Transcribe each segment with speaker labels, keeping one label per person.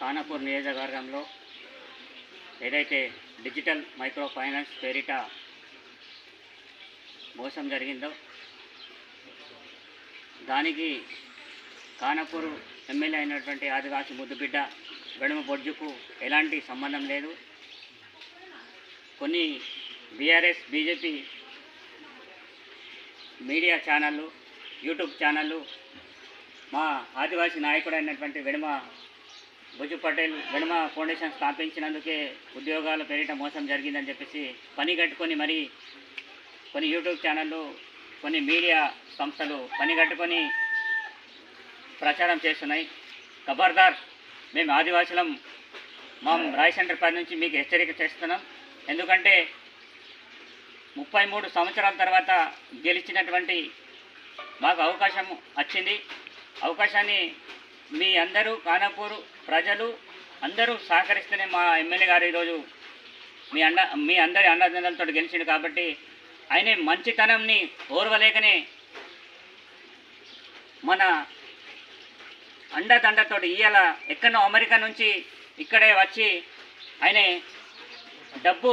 Speaker 1: ఖానాపూర్ నియోజకవర్గంలో ఏదైతే digital micro finance పేరిట మోసం జరిగిందో దానికి ఖానాపూర్ ఎమ్మెల్యే అయినటువంటి ఆదివాసి ముద్దుబిడ్డ గడుమ బొడ్జుకు ఎలాంటి సంబంధం లేదు. కొన్ని బీఆర్ఎస్ బీజేపీ మీడియా ఛానళ్ళు యూట్యూబ్ ఛానళ్ళు మా ఆదివాసీ నాయకుడు అయినటువంటి వెడమ బుజు పటేల్ వెనుమ ఫౌండేషన్ స్థాపించినందుకే ఉద్యోగాల పేరిట మోసం జరిగిందని చెప్పేసి పని కట్టుకొని మరి కొన్ని యూట్యూబ్ ఛానళ్ళు కొన్ని మీడియా సంస్థలు పని కట్టుకొని ప్రచారం చేస్తున్నాయి. ఖబర్దార్ మేము ఆదివాసులం. మా రాయ్ సెంటర్ పని నుంచి మీకు హెచ్చరిక చేస్తున్నాం. ఎందుకంటే ముప్పై మూడు సంవత్సరాల తర్వాత గెలిచినటువంటి మాకు అవకాశం వచ్చింది. అవకాశాన్ని మీ అందరూ కానపూరు ప్రజలు అందరూ సహకరిస్తేనే మా ఎమ్మెల్యే గారు ఈరోజు మీ అండ మీ అందరి అండదండలతో గెలిచిండు కాబట్టి ఆయన మంచితనంని ఓర్వలేకనే మన అండదండతో ఇవాళ ఎక్కడో అమెరికా నుంచి ఇక్కడే వచ్చి ఆయన డబ్బు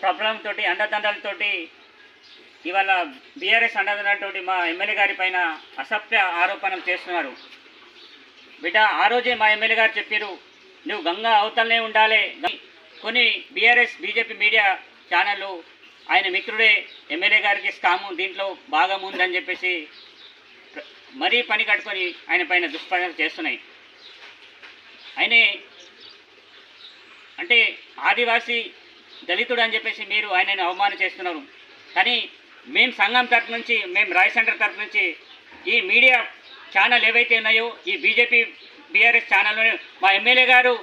Speaker 1: ప్రాబ్లం తోటి అండదండలతోటి ఇవాళ బీఆర్ఎస్ అండదండలతోటి మా ఎమ్మెల్యే గారి పైన అసభ్య ఆరోపణలు చేస్తున్నారు. బిడ్డ ఆ రోజే మా ఎమ్మెల్యే గారు చెప్పారు నువ్వు గంగా అవతలనే ఉండాలి. కొన్ని బీఆర్ఎస్ బీజేపీ మీడియా ఛానళ్ళు ఆయన మిత్రుడే ఎమ్మెల్యే గారికి స్కాము దీంట్లో భాగం ఉందని చెప్పేసి మరీ పని కట్టుకొని ఆయన పైన దుష్ప్రచారం చేస్తున్నాయి. ఆయనే అంటే ఆదివాసీ దళితుడు అని చెప్పేసి మీరు ఆయనను అవమానం చేస్తున్నారు. కానీ మేము సంఘం తరఫు నుంచి మేము రాయ్ సెంటర్ తరఫు నుంచి ఈ మీడియా ఛానల్ ఏవైతే ఉన్నాయో ఈ బీజేపీ బీఆర్ఎస్ ఛానల్ మా ఎమ్మెల్యే గారు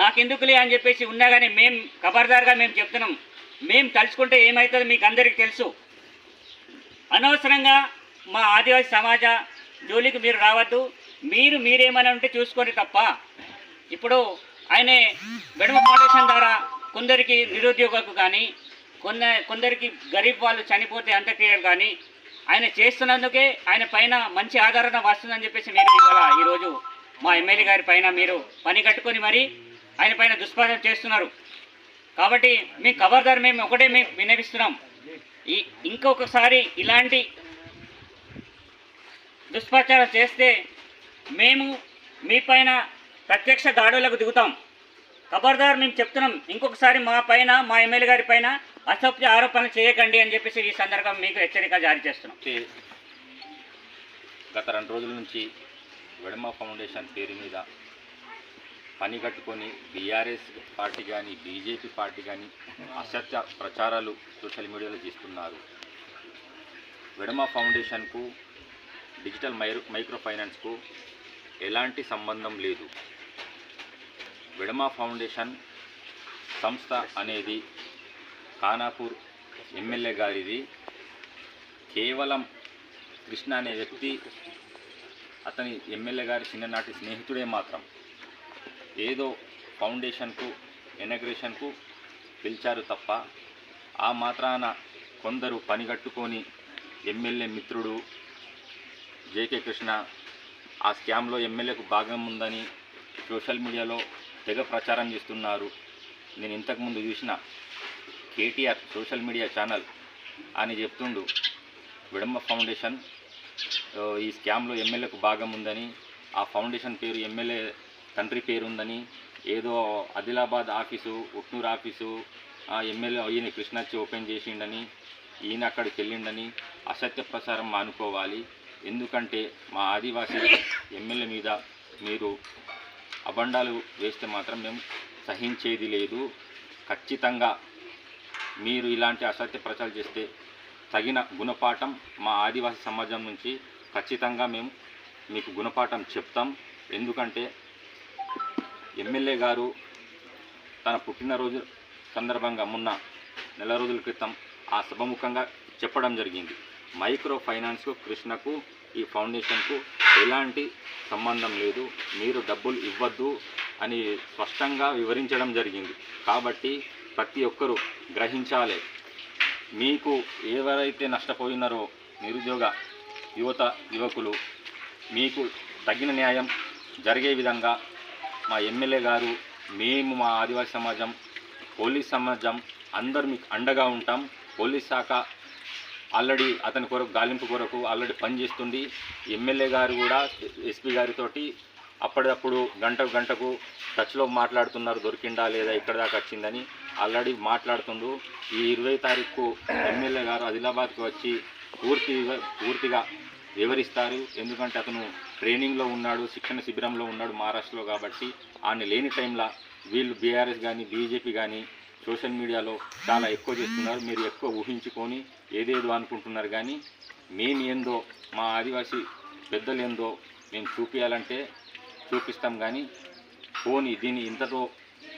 Speaker 1: నాకెందుకులే అని చెప్పేసి ఉన్నా కానీ మేము ఖబర్దార్గా మేము చెప్తున్నాం. మేము తలుచుకుంటే ఏమవుతుందో మీకు అందరికీ తెలుసు. అనవసరంగా మా ఆదివాసీ సమాజ జోలికి మీరు రావద్దు. మీరు మీరేమైనా ఉంటే చూసుకోండి తప్ప. ఇప్పుడు ఆయనే బెడమ ఫౌండేషన్ ద్వారా కొందరికి నిరుద్యోగులకు కానీ కొంద కొందరికి గరీబ్ వాళ్ళు చనిపోతే అంత్యక్రియలు కానీ ఆయన చేస్తున్నందుకే ఆయన పైన మంచి ఆదరణ వస్తుందని చెప్పేసి మీరు ఇవాళ ఈరోజు మా ఎమ్మెల్యే గారి పైన మీరు పని కట్టుకొని మరి ఆయన పైన దుష్ప్రచారం చేస్తున్నారు. కాబట్టి మీ ఖబర్దార్ మేము ఒకటే మేము వినవిస్తున్నాం ఈ ఇంకొకసారి ఇలాంటి దుష్ప్రచారం చేస్తే మేము మీ పైన ప్రత్యక్ష దాడులకు దిగుతాం. ఖబర్దార్ మేము చెప్తున్నాం. ఇంకొకసారి మా పైన మా ఎమ్మెల్యే గారి పైన అసత్య ఆరోపణలు చేయకండి అని చెప్పేసి ఈ సందర్భం మీకు హెచ్చరిక జారీ చేస్తున్నాం.
Speaker 2: గత రెండు రోజుల నుంచి వెడమ ఫౌండేషన్ పేరు మీద పని కట్టుకొని బీఆర్ఎస్ పార్టీ కానీ బీజేపీ పార్టీ కానీ అసత్య ప్రచారాలు సోషల్ మీడియాలో చేస్తున్నారు. వెడమ ఫౌండేషన్కు డిజిటల్ మైరో మైక్రో ఫైనాన్స్కు ఎలాంటి సంబంధం లేదు. వెడమ ఫౌండేషన్ సంస్థ అనేది ఖానాపూర్ ఎమ్మెల్యే గారిది. కేవలం కృష్ణ అనే వ్యక్తి అతని ఎమ్మెల్యే గారి చిన్ననాటి స్నేహితుడే మాత్రం. ఏదో ఫౌండేషన్కు ఎనగ్రేషన్కు పిలిచారు తప్ప ఆ మాత్రాన కొందరు పనిగట్టుకొని ఎమ్మెల్యే మిత్రుడు జేకే కృష్ణ ఆ స్కామ్లో ఎమ్మెల్యేకు భాగం ఉందని సోషల్ మీడియాలో తెగ ప్రచారం చేస్తున్నారు. నేను ఇంతకుముందు చూసిన కేటీఆర్ సోషల్ మీడియా ఛానల్ అని చెప్తుండు విడమ్మ ఫౌండేషన్. ఈ స్కామ్లో ఎమ్మెల్యేకు భాగం ఉందని ఆ ఫౌండేషన్ పేరు ఎమ్మెల్యే తండ్రి పేరు ఉందని ఏదో ఆదిలాబాద్ ఆఫీసు ఉట్నూరు ఆఫీసు ఆ ఎమ్మెల్యే ఈయన కృష్ణచ్చి ఓపెన్ చేసిండని ఈయన అక్కడికి వెళ్ళిండని అసత్య ప్రచారం మానుకోవాలి. ఎందుకంటే మా ఆదివాసీ ఎమ్మెల్యే మీద మీరు అబండాలు వేస్తే మాత్రం మేము సహించేది లేదు. ఖచ్చితంగా మీరు ఇలాంటి అసత్య ప్రచారం చేస్తే తగిన గుణపాఠం మా ఆదివాసీ సమాజం నుంచి ఖచ్చితంగా మేము మీకు గుణపాఠం చెప్తాం. ఎందుకంటే ఎమ్మెల్యే గారు తన పుట్టినరోజు సందర్భంగా మొన్న నెల రోజుల క్రితం ఆ సభముఖంగా చెప్పడం జరిగింది. మైక్రో ఫైనాన్స్కు కృష్ణకు ఈ ఫౌండేషన్కు ఎలాంటి సంబంధం లేదు. మీరు డబ్బులు ఇవ్వద్దు అని స్పష్టంగా వివరించడం జరిగింది. కాబట్టి ప్రతి ఒక్కరూ గ్రహించాలి. మీకు ఎవరైతే నష్టపోయినారో నిరుద్యోగ యువత యువకులు మీకు తగిన న్యాయం జరిగే విధంగా మా ఎమ్మెల్యే గారు మేము మా ఆదివాసీ సమాజం పోలీస్ సమాజం అందరు మీకు అండగా ఉంటాం. పోలీస్ శాఖ ఆల్రెడీ అతని కొరకు గాలింపు కొరకు ఆల్రెడీ పనిచేస్తుంది. ఎమ్మెల్యే గారు కూడా ఎస్పీ గారితోటి అప్పటికప్పుడు గంటకు గంటకు టచ్లో మాట్లాడుతున్నారు దొరికిందా లేదా ఇక్కడ దాకా వచ్చిందని. ఆల్రెడీ మాట్లాడుతుండు. ఈ ఇరవై తారీఖు ఎమ్మెల్యే గారు ఆదిలాబాద్కి వచ్చి పూర్తి పూర్తిగా వివరిస్తారు. ఎందుకంటే అతను ట్రైనింగ్లో ఉన్నాడు శిక్షణ శిబిరంలో ఉన్నాడు మహారాష్ట్రలో కాబట్టి ఆయన లేని టైంలో వీళ్ళు బీఆర్ఎస్ కానీ బీజేపీ కానీ సోషల్ మీడియాలో చాలా ఎక్కువ చేస్తున్నారు. మీరు ఎక్కువ ఊహించుకొని ఏదేదో అనుకుంటున్నారు కానీ మేము ఏందో మా ఆదివాసీ పెద్దలు ఏందో మేము చూపించాలంటే చూపిస్తాం కానీ పోనీ దీన్ని ఇంతతో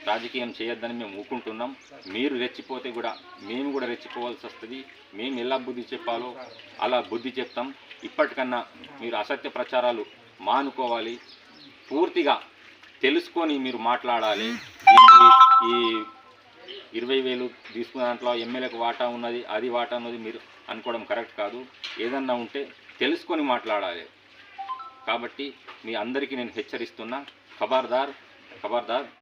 Speaker 2: రాజకీయం చేయొద్దని మేము ఊకుంటున్నాం. మీరు రెచ్చిపోతే కూడా మేము కూడా రెచ్చిపోవాల్సి వస్తుంది. మేము ఎలా బుద్ధి చెప్పాలో అలా బుద్ధి చెప్తాం. ఇప్పటికన్నా మీరు అసత్య ప్రచారాలు మానుకోవాలి. పూర్తిగా తెలుసుకొని మీరు మాట్లాడాలి. ఈ- ఇరవై వేలు తీసుకున్న దాంట్లో ఎమ్మెల్యేకు వాటా ఉన్నది అది వాటా ఉన్నది మీరు అనుకోవడం కరెక్ట్ కాదు. ఏదన్నా ఉంటే తెలుసుకొని మాట్లాడాలి. కాబట్టి మీ అందరికీ నేను హెచ్చరిస్తున్నా. ఖబర్దార్ ఖబర్దార్.